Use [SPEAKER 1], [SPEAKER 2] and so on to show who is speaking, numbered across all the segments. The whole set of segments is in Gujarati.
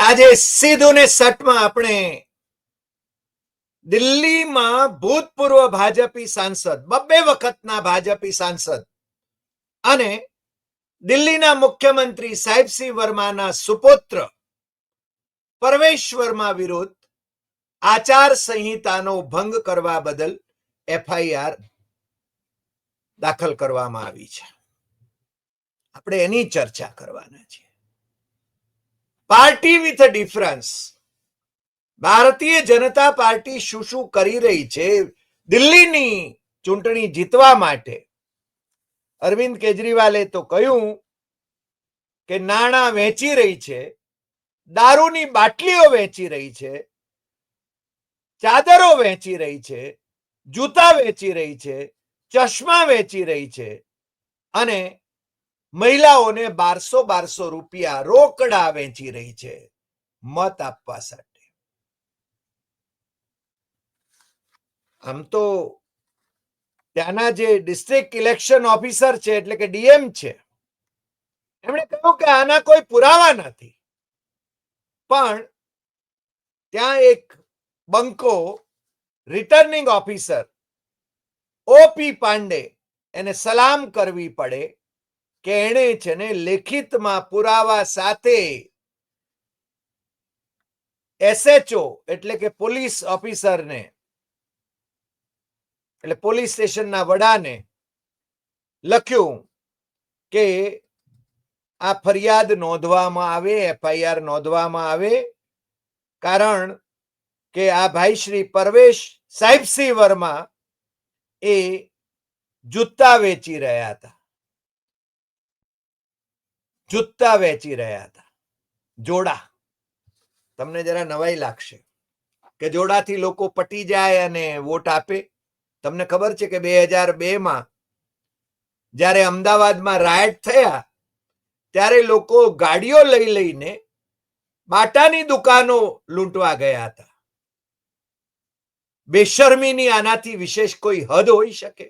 [SPEAKER 1] આજે સીધું ને સટમાં આપણે દિલ્હીમાં ભૂતપૂર્વ ભાજપી સાંસદ, બબ્બે વખતના ભાજપી સાંસદ અને દિલ્હીના મુખ્યમંત્રી સાહેબસિંહ વર્માના સુપુત્ર પરવેશ વર્મા વિરુદ્ધ આચાર સંહિતાનો ભંગ કરવા બદલ એફઆઈઆર દાખલ કરવામાં આવી છે. આપણે એની ચર્ચા કરવાના છીએ. Party with difference. Bharatiya Janata Party શું શું કરી રહી છે દિલ્હીની ચૂંટણી જીતવા માટે? અરવિંદ કેજરીવાલે તો કહ્યું કે નાણાં વેચી રહી છે, દારૂની બાટલીઓ વેચી રહી છે, ચાદરો વેચી રહી છે, જૂતા વેચી રહી છે, ચશ્મા વેચી રહી છે અને મહિલાઓને બારસો બારસો રૂપિયા રોકડા વેચી રહી છે. મત આપવા સાથે. આમ તો ત્યાંના જે ડિસ્ટ્રિક્ટ ઇલેક્શન ઓફિસર છે, એટલે કે ડીએમ છે, એમણે કહ્યું કે આના કોઈ પુરાવા નથી. પણ ત્યાં એક બંકો રિટર્નિંગ ઓફિસર ઓપી પાંડે એને સલામ કરવી પડે કે એણે છે ને લેખિતમાં પુરાવા સાથે એસએચઓ એટલે કે પોલીસ ઓફિસરને, એટલે પોલીસ સ્ટેશનના વડાને લખ્યું કે આ ફરિયાદ નોંધવામાં આવે, એફઆઈઆર નોંધવામાં આવે, કારણ કે આ ભાઈ શ્રી પરવેશ સાહેબસિંહ વર્મા એ જૂતા વેચી રહ્યા હતા. જૂતા વેચી રહ્યા હતા. જોડા. તમને જરા નવાઈ લાગશે કે જોડાથી લોકો પટી જાય અને વોટ આપે. તમને ખબર છે કે બે હજાર બે માં જ્યારે અમદાવાદમાં રાયટ થયા, ત્યારે લોકો ગાડીઓ લઈ લઈને બાટાની દુકાનો લૂંટવા ગયા હતા. બેશર્મીની આનાથી વિશેષ કોઈ હદ હોઈ શકે?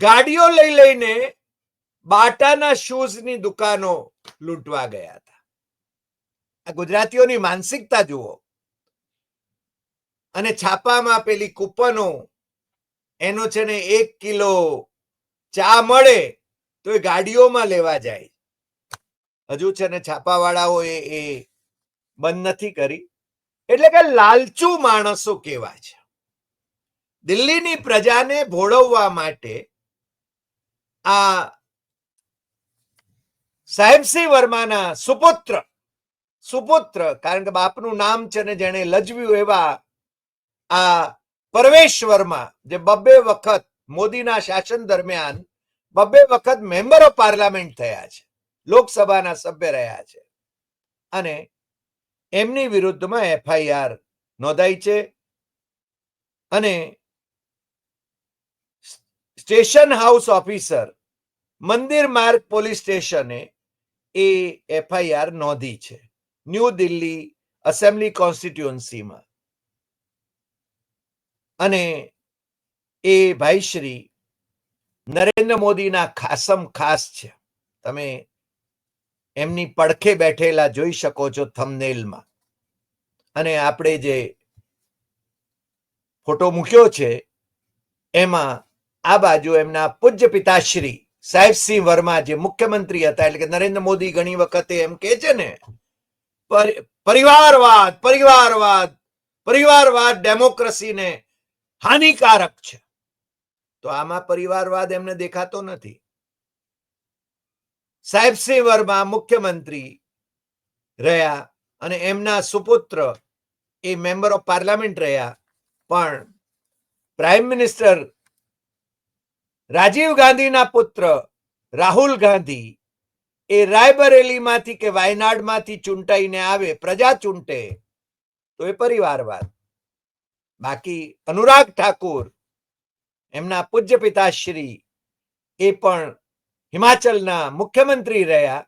[SPEAKER 1] ગાડીઓ લઈ લઈને બાટાના શૂઝની દુકાનો લૂંટવા ગયા હતા. આ ગુજરાતીઓની માનસિકતા જુઓ. અને છાપામાં પેલી કૂપનો, એનો છે ને એક કિલો ચા મળે તો એ ગાડીઓમાં લેવા જાય. હજુ છે ને છાપાવાળાઓ એ એ બંધ નથી કરી. એટલે કે લાલચુ માણસો કેવા છે. દિલ્હીની પ્રજાને ભોળવવા માટે આ સાહેબસિંહ વર્માના સુપુત્ર સુપુત્ર, કારણ કે બાપનું નામ છે ને જેને લજવ્યું એવા આ પરવેશ વર્મા, જે બબ્બે વખત મોદીના શાસન દરમિયાન બબ્બે વખત મેમ્બર ઓફ પાર્લામેન્ટ થયા છે, લોકસભાના સભ્ય રહ્યા છે. અને એમની વિરુદ્ધમાં એફઆઈઆર નોંધાઈ છે અને સ્ટેશન હાઉસ ઓફિસર, મંદિર માર્ગ પોલીસ સ્ટેશને એ એફઆઈઆર નોંધી છે. ન્યૂ દિલ્હી અસેમ્બલી કોન્સ્ટિટ્યુઅન્સીમાં અને એ ભાઈ શ્રી નરેન્દ્ર મોદીના ખાસમ ખાસ છે. તમે એમની પડખે બેઠેલા જોઈ શકો છો થમનેલમાં અને આપણે જે ફોટો મૂક્યો છે, એમાં આ બાજુ એમના પૂજ્ય પિતાશ્રી સાહેબસિંહ વર્મા જે મુખ્યમંત્રી હતા, એટલે કે નરેન્દ્ર મોદી ઘણી વખતે એમ કે છે ને પરિવારવાદ પરિવારવાદ પરિવારવાદ ડેમોક્રેસીને હાનિકારક છે. તો આમાં પરિવારવાદ એમને દેખાતો નથી. સાહેબસિંહ વર્મા મુખ્યમંત્રી રહ્યા અને એમના સુપુત્ર એ મેમ્બર ઓફ પાર્લામેન્ટ રહ્યા, પણ પ્રાઇમ મિનિસ્ટર રાજીવ ગાંધીના પુત્ર રાહુલ ગાંધી એ રાયબરેલીમાંથી કે વાયનાડમાંથી ચૂંટાઈને આવે, પ્રજા ચૂંટે, તો એ પરિવારવાદ. બાકી અનુરાગ ઠાકુર, એમના પૂજ્ય પિતાશ્રી એ પણ હિમાચલના મુખ્યમંત્રી રહ્યા,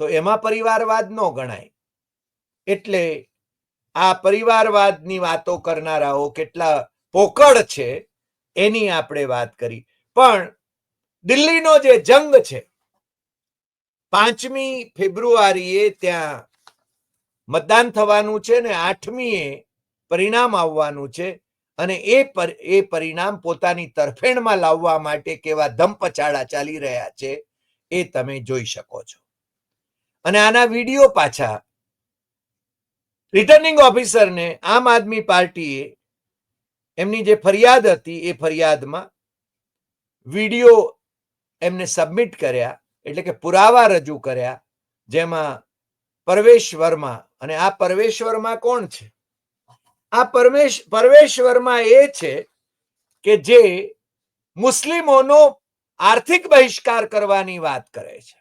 [SPEAKER 1] તો એમાં પરિવારવાદ ન ગણાય. એટલે આ પરિવારવાદની વાતો કરનારાઓ કેટલા પોકળ છે એની આપણે વાત કરી. પણ દિલ્હીનો જે જંગ છે, પાંચમી ફેબ્રુઆરીએ ત્યાં મતદાન થવાનું છે ને આઠમીએ પરિણામ આવવાનું છે અને એ એ પરિણામ પોતાની તરફેણમાં લાવવા માટે કેવા ધમપછાડા ચાલી રહ્યા છે એ તમે જોઈ શકો છો. અને આના વીડિયો પાછા રિટર્નિંગ ઓફિસરને આમ આદમી પાર્ટીએ એમની જે ફરિયાદ હતી એ ફરિયાદમાં વીડિયો એમને સબમિટ કર્યા, એટલે કે પુરાવા રજૂ કર્યા, જેમાં પરવેશ વર્મા, અને આ પરવેશ વર્મા કોણ છે? આ પરમેશ, પરવેશ વર્મા એ છે કે જે મુસ્લિમોનો આર્થિક બહિષ્કાર કરવાની વાત કરે છે.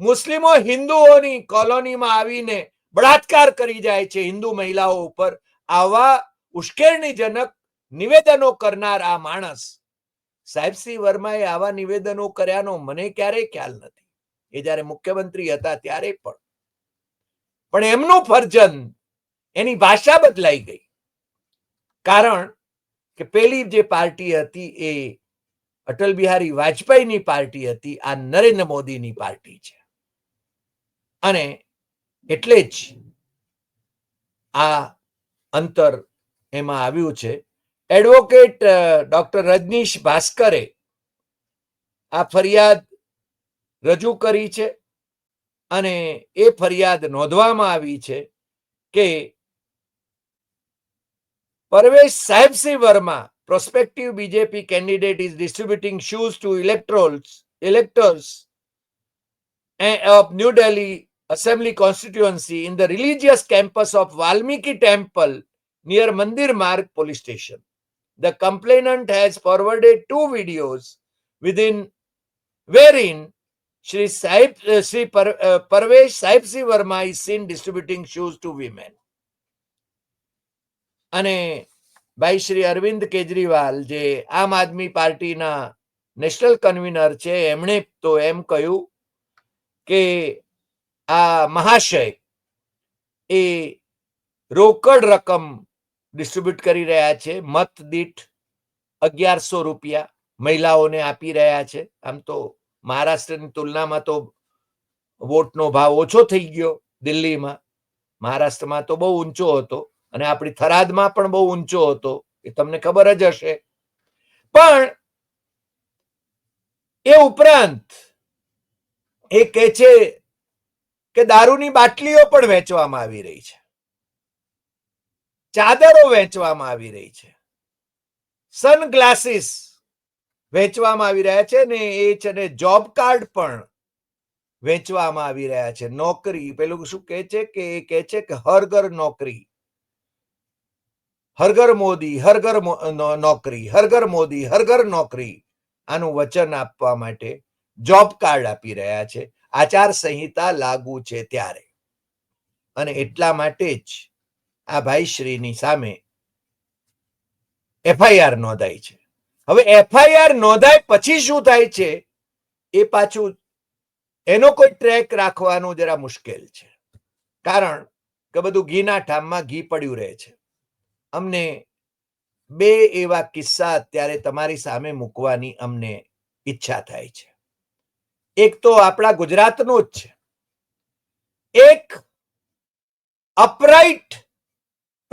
[SPEAKER 1] મુસ્લિમો હિન્દુઓની કોલોનીમાં આવીને બળાત્કાર કરી જાય છે હિન્દુ મહિલાઓ ઉપર, આવા ઉશ્કેરણીજનક નિવેદનો કરનાર આ માણસ સાહેબસિંહ વર્માએ આવા નિવેદનો કર્યાનો મને ક્યારેય ખ્યાલ નથી. એ જ્યારે મુખ્યમંત્રી હતા ત્યારે પણ. પણ એમનું ફરજન એની ભાષા બદલાઈ ગઈ. કારણ કે પેલી જે પાર્ટી હતી એ અટલ બિહારી વાજપેયીની પાર્ટી હતી, આ નરેન્દ્ર મોદીની પાર્ટી છે. અને એટલે જ આ અંતર એમાં આવ્યું છે. એડવોકેટ ડોક્ટર રજનીશ ભાસ્કરે આ ફરિયાદ રજૂ કરી છે અને એ ફરિયાદ નોંધવામાં આવી છે કે Parvesh સાહેબસિંહ Verma BJP candidate is distributing shoes to electorals, electors eh, of New Delhi Assembly constituency in the religious campus of Valmiki Temple near Mandir Marg police station. The complainant has forwarded two videos within wherein Shri Sahib, uh, Shri Par, uh, Parvesh Saipsi Verma is seen distributing shoes to women. અને ભાઈ શ્રી અરવિંદ કેજરીવાલ જે આમ આદમી પાર્ટીના નેશનલ કન્વીનર છે એમણે તો એમ કહ્યું કે આ મહાશય એ રોકડ રકમ ડિસ્ટ્રીબ્યુટ કરી રહ્યા છે. મત દીઠ અગિયારસો રૂપિયા મહિલાઓને આપી રહ્યા છે. આમ તો મહારાષ્ટ્રની તુલનામાં તો વોટનો ભાવ ઓછો થઈ ગયો દિલ્હીમાં. મહારાષ્ટ્રમાં તો બહુ ઊંચો હતો અને આપણી થરાદમાં પણ બહુ ઊંચો હતો. એ તમને ખબર જ હશે. પણ એ ઉપરાંત એ કહે છે કે દારૂની બાટલીઓ પણ વેચવામાં આવી રહી છે. ચાદરો વેચવામાં આવી રહી છે. સનગ્લાસીસ વેચવામાં આવી રહ્યા છે ને એ છે ને જોબ કાર્ડ પણ વેચવામાં આવી રહ્યા છે. નોકરી, પેલું શું કહે છે કે એ કહે છે કે હર ઘર નોકરી. હરઘર મોદી નો- નોકરી હરઘર મોદી હરઘર નોકરી. આનું વચન આપવા માટે જોબ કાર્ડ આપી રહ્યા છે. આચાર સંહિતા લાગુ છે ત્યારે. અને એટલા માટે જ આ ભાઈશ્રીની સામે એફઆઈઆર નોંધાઈ છે. હવે એફઆઈઆર નોંધાય પછી શું થાય છે? એ પાછું એનો કોઈ ટ્રેક રાખવાનું જરા મુશ્કેલ છે. કારણ કે બધું ઘીના ઠામમાં ઘી પડ્યું રહે છે. અમને બે એવા કિસ્સા અત્યારે તમારી સામે મૂકવાની અમને ઈચ્છા થાય છે. એક તો આપણા ગુજરાતનો જ છે. એક અપરાઇટ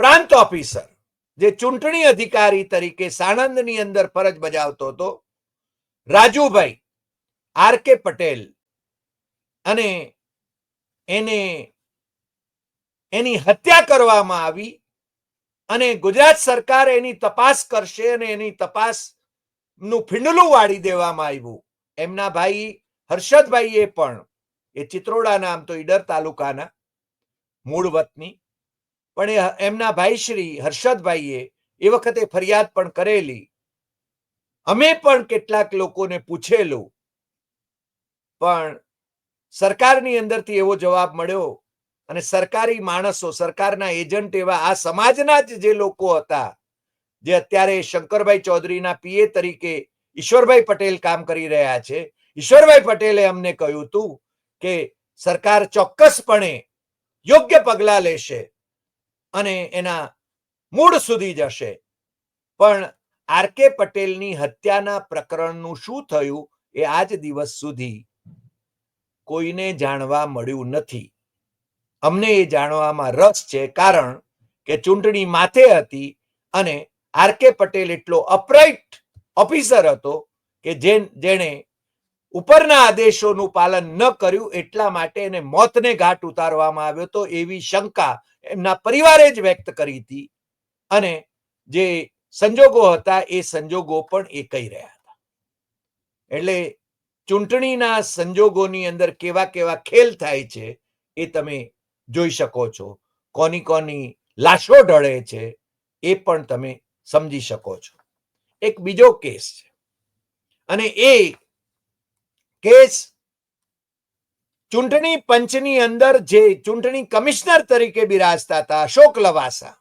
[SPEAKER 1] પ્રાંત ઓફિસર, જે ચૂંટણી અધિકારી તરીકે સાણંદની અંદર ફરજ બજાવતો હતો, રાજુભાઈ આર કે પટેલ અને એને, એની હત્યા કરવામાં આવી અને ગુજરાત સરકાર એની તપાસ કરશે અને એની તપાસનું ફીંડલું વાળી દેવામાં આવ્યું. એમના ભાઈ હર્ષદભાઈએ પણ, એ ચિત્રોડા નામ તો ઈડર તાલુકાના, મૂળ વતની પણ એમના ભાઈ શ્રી હર્ષદભાઈએ એ વખતે ફરિયાદ પણ કરેલી. અમે પણ કેટલાક લોકોને પૂછેલું. પણ સરકારની અંદરથી એવો જવાબ મળ્યો અને સરકારી માણસો, સરકારના એજન્ટ એવા આ સમાજના જ જે લોકો હતા, જે અત્યારે શંકરભાઈ ચૌધરીના પીએ તરીકે ઈશ્વરભાઈ પટેલ કામ કરી રહ્યા છે. ઈશ્વરભાઈ પટેલે અમને કહ્યું હતું કે સરકાર ચોક્કસપણે યોગ્ય પગલા લેશે. અને એના મૂળ સુધી જશે. પણ આર કે પટેલની હત્યાના પ્રકરણનું શું થયું એ આજ દિવસ સુધી કોઈને જાણવા મળ્યું નથી. અમને એ જાણવામાં રસ છે કારણ કે ચૂંટણી માથે હતી અને આર કે પટેલ એટલો અપરાઇટ ઓફિસર હતો કે જેણે ઉપરના આદેશોનું પાલન ન કર્યું એટલા માટે એને મોતને ઘાટ ઉતારવામાં આવ્યો તો એવી શંકા એમના પરિવારે જ વ્યક્ત કરી હતી. અને જે સંજોગો હતા એ સંજોગો પણ એ કહી રહ્યા હતા. એટલે ચૂંટણીના સંજોગોની અંદર કેવા કેવા ખેલ થાય છે એ તમે જોઈ શકો છો. કોની કોની લાશો ઢળે છે એ પણ તમે સમજી શકો છો. એક બીજો કેસ છે. અને એ કેસ ચૂંટણી પંચની અંદર જે ચૂંટણી કમિશનર તરીકે બિરાજતા હતા, અશોક લવાસા.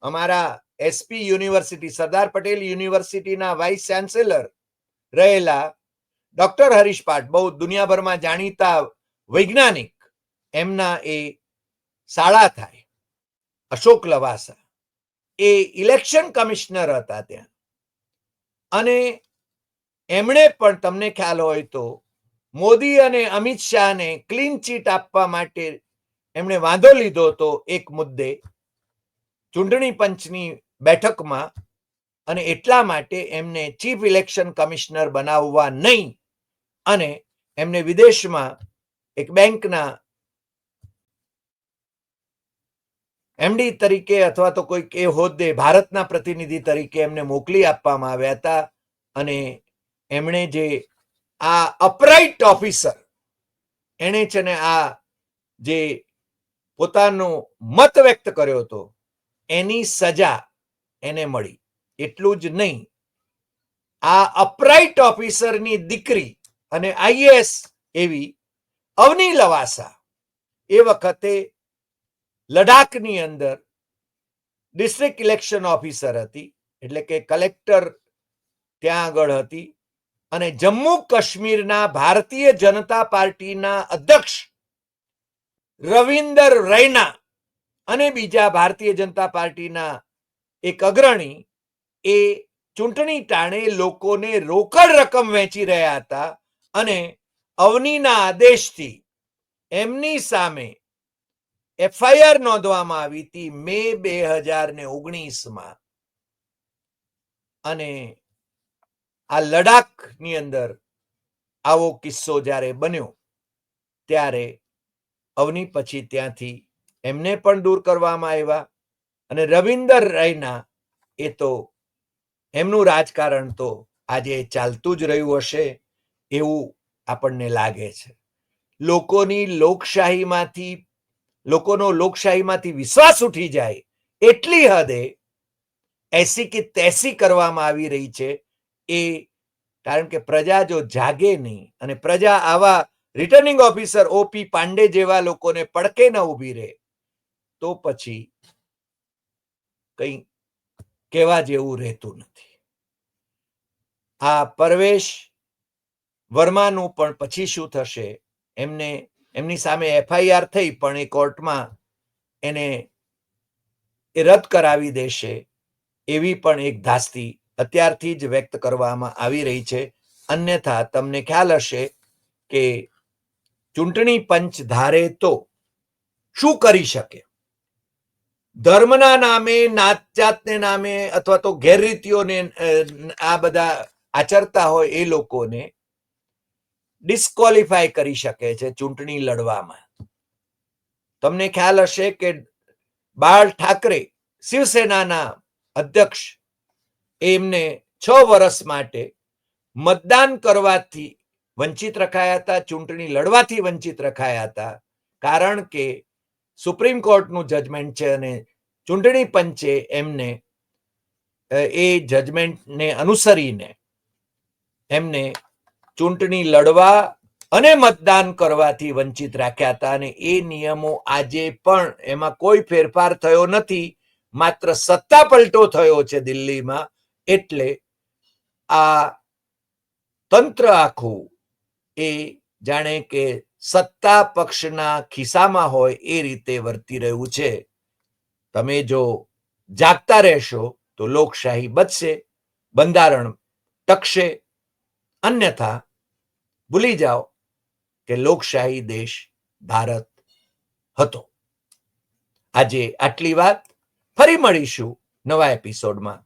[SPEAKER 1] અમારા એસપી યુનિવર્સિટી સરદાર પટેલ યુનિવર્સિટીના વાઇસ ચાન્સેલર રહેલા ડોક્ટર હરીશ પાઠ, બહુ દુનિયાભરમાં જાણીતા વૈજ્ઞાનિક, એમના એ શાળા થાય, અશોક લવાસા. એ ઇલેક્શન કમિશનર હતા ત્યાં. અને એમણે પણ તમને ખ્યાલ હોય તો મોદી અને અમિત શાહને ક્લીન ચીટ આપવા માટે એમણે વાંધો લીધો હતો એક મુદ્દે. ચૂંટણી પંચની બેઠકમાં અને એટલા માટે એમને ચીફ ઇલેક્શન કમિશનર બનાવવા નહીં અને એમને વિદેશમાં એક બેંકના એમડી તરીકે અથવા તો કોઈક એ હોદ્દે ભારતના પ્રતિનિધિ તરીકે એમને મોકલી આપવામાં આવ્યા હતા અને એમણે જે આ અપરાઇટ ઓફિસર એણે છે ને આ જે પોતાનો મત વ્યક્ત કર્યો હતો, એની સજા એને મળી. એટલું જ નહીં. આ અપરાઇટ ઓફિસરની દીકરી અને આઈએએસ એવી અવની લવાસા એ વખતે લડાખની અંદર ડિસ્ટ્રિક્ટ ઇલેક્શન ઓફિસર હતી, એટલે કે કલેક્ટર ત્યાં આગળ હતી. અને જમ્મુ કાશ્મીરના ભારતીય જનતા પાર્ટીના અધ્યક્ષ રવિન્દર રૈના અને બીજા ભારતીય જનતા પાર્ટીના એક અગ્રણી એ ચૂંટણી ટાણે લોકોને રોકડ રકમ વેચી રહ્યા હતા અને અવનીના આદેશથી એમની સામે એફઆઈઆર નોંધવામાં આવી હતી મે બે હજાર ને ઓગણીસમાં. અને આ લડાખની અંદર આવો કિસ્સો જ્યારે બન્યો, ત્યારે અવની પછી ત્યાંથી એમને પણ દૂર કરવામાં આવ્યા અને રવિન્દર રાયના એ તો એમનું રાજકારણ તો આજે ચાલતું જ રહ્યું હશે એવું આપણને લાગે છે. લોકોની લોકશાહીમાંથી, લોકોનો લોકશાહીમાંથી વિશ્વાસ ઉઠી જાય એટલી હદે એસી કે તેસી કરવામાં આવી રહી છે એ કારણ કે પ્રજા જો જાગે નહીં અને પ્રજા આવા રિટર્નિંગ ઓફિસર ઓપી પાંડે જેવા લોકોને પડકે ન ઊભી રહે, તો પછી કંઈ કહેવા જેવું રહેતું નથી. આ પરવેશ વર્માનું પણ પછી શું થશે, એમને, એમની સામે એફઆઈઆર થઈ પણ એ કોર્ટમાં એને એ રદ કરાવી દેશે એવી પણ એક ધાસ્તી અત્યારથી જ વ્યક્ત કરવામાં આવી રહી છે. અન્યથા તમને ખ્યાલ હશે કે ચૂંટણી પંચ ધારે તો શું કરી શકે? ધર્મના નામે નાત નામે અથવા તો ગેરરીતિઓને આ બધા આચરતા હોય એ લોકોને ડિસ્કોલિફાય કરી શકે છે ચૂંટણી લડવામાં. તમને ખ્યાલ હશે કે બાળ ઠાકરે શિવસેનાના અધ્યક્ષ એમને છ વર્ષ માટે મતદાન કરવાથી વંચિત રખાયા હતા, ચૂંટણી લડવાથી વંચિત રખાયા હતા. કારણ કે સુપ્રીમ કોર્ટનું જજમેન્ટ છે અને ચૂંટણી પંચે એમને એ જજમેન્ટને અનુસરીને એમને ચૂંટણી લડવા અને મતદાન કરવાથી વંચિત રાખ્યા હતા અને એ નિયમો આજે પણ એમાં કોઈ ફેરફાર થયો નથી. માત્ર સત્તા પલટો થયો છે દિલ્હીમાં. એટલે આ તંત્ર આખું એ જાણે કે સત્તા પક્ષના ખિસ્સામાં હોય એ રીતે વર્તી રહ્યું છે. તમે જો જાગતા રહેશો તો લોકશાહી બચશે, બંધારણ ટકશે, અન્યથા ભૂલી જાઓ કે લોકશાહી દેશ ભારત હતો. આજે આટલી વાત. ફરી મળીશું નવા એપિસોડમાં.